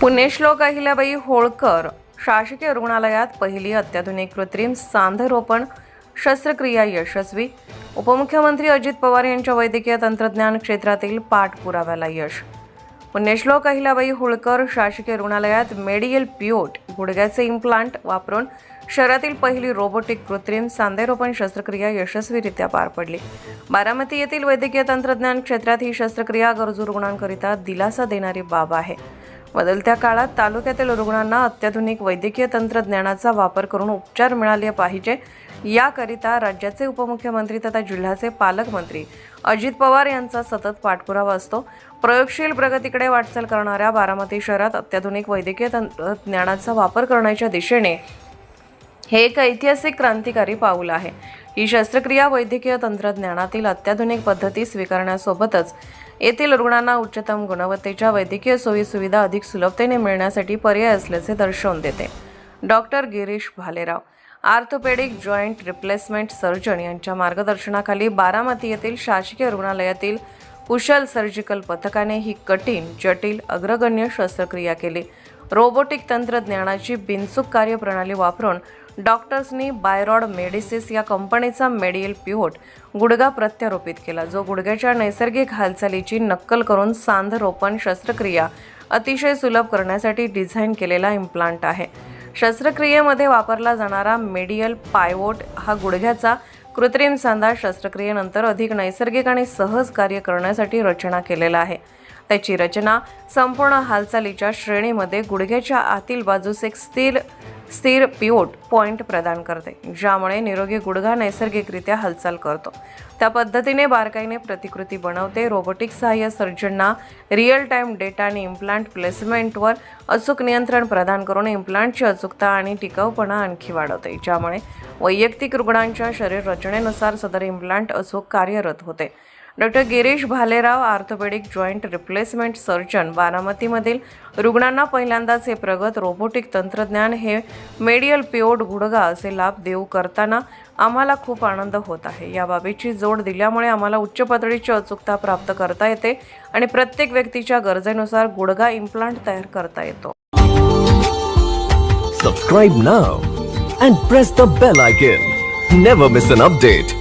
पुण्यश्लोक अहिल्याबाई होळकर शासकीय रुग्णालयात पहिली अत्याधुनिक कृत्रिम सांधरोपण शस्त्रक्रिया यशस्वी. उपमुख्यमंत्री अजित पवार यांच्या वैद्यकीय तंत्रज्ञान क्षेत्रातील पाठपुराव्याला यश. पुण्यश्लोक अहिल्याबाई होळकर शासकीय रुग्णालयात मेडियल पिओट गुडघ्याचे इम्प्लांट वापरून शहरातील पहिली रोबोटिक कृत्रिम सांधेरोपण शस्त्रक्रिया यशस्वीरित्या पार पडली. बारामती येथील वैद्यकीय तंत्रज्ञान क्षेत्रात ही शस्त्रक्रिया गरजू रुग्णांकरिता दिलासा देणारी बाब आहे. बदलत्या काळात तालुक्यातील रुग्णांना अत्याधुनिक वैद्यकीय तंत्रज्ञानाचा वापर करून उपचार मिळाले पाहिजे. याकरिता राज्याचे उपमुख्यमंत्री तथा जिल्ह्याचे पालकमंत्री अजित पवार यांचा सतत पाठपुरावा असतो. प्रयोगशील प्रगतीकडे वाटचाल करणाऱ्या बारामती शहरात अत्याधुनिक वैद्यकीय तंत्रज्ञानाचा वापर करण्याच्या दिशेने हे एक ऐतिहासिक क्रांतिकारी पाऊल आहे. ही शस्त्रक्रिया वैद्यकीय तंत्रज्ञानातील अत्याधुनिक पद्धती स्वीकारण्यासोबतच येथील रुग्णांना उच्चतम गुणवत्तेच्या वैद्यकीय सोयीसुविधा अधिक सुलभतेने मिळण्यासाठी पर्याय असल्याचे दर्शवून देते. Doctor Girish Bhalerao orthopaedic joint replacement surgeon यांच्या मार्गदर्शनाखाली बारामती येथील शासकीय रुग्णालयातील कुशल सर्जिकल पथकाने ही कठीण जटिल अग्रगण्य शस्त्रक्रिया केली. रोबोटिक तंत्रज्ञानाची बिनचूक कार्यप्रणाली वापरून डॉक्टर्सनी बायरॉड मेडिसिस या कंपनीचा मेडियल पिव्होट गुडघा प्रत्यारोपित केला. जो गुडघ्याच्या नैसर्गिक हालचालीची नक्कल करून सांधरोपण शस्त्रक्रिया अतिशय सुलभ करण्यासाठी डिझाईन केलेला इम्प्लांट आहे. शस्त्रक्रियेमध्ये वापरला जाणारा मेडियल पायवोट हा गुडघ्याचा कृत्रिम सांधा शस्त्रक्रियेनंतर अधिक नैसर्गिक आणि सहज कार्य करण्यासाठी रचना केलेला आहे. त्याची रचना संपूर्ण हालचालीच्या श्रेणीमध्ये गुडघ्याच्या आतील बाजूस एक स्थिर स्थिर पिओट पॉइंट प्रदान करते ज्यामुळे निरोगी गुडघा नैसर्गिकरित्या हालचाल करतो. त्या पद्धतीने बारकाईने प्रतिकृती बनवते. रोबोटिक सहाय्य सर्जनना रिअल टाईम डेटा आणि इम्प्लांट प्लेसमेंटवर अचूक नियंत्रण प्रदान करून इम्प्लांटची अचूकता आणि टिकाऊपणा आणखी वाढवते ज्यामुळे वैयक्तिक रुग्णांच्या शरीर रचनेनुसार सदर इम्प्लांट अचूक कार्यरत होते. Doctor Girish Bhalerao orthopaedic joint replacement surgeon बारामतीमधील रुग्णांना पहिल्यांदाच हे प्रगत रोबोटिक तंत्रज्ञान हे मेडियल पिओड गुडगा असे लाभ देऊ करताना आम्हाला खूप आनंद होत आहे. या बाबीची जोड दिल्यामुळे आम्हाला उच्च पातळीची अचूकता प्राप्त करता येते आणि प्रत्येक व्यक्तीच्या गरजेनुसार गुडगा इम्प्लांट तयार करता येतो. Subscribe now and press the bell icon never miss an update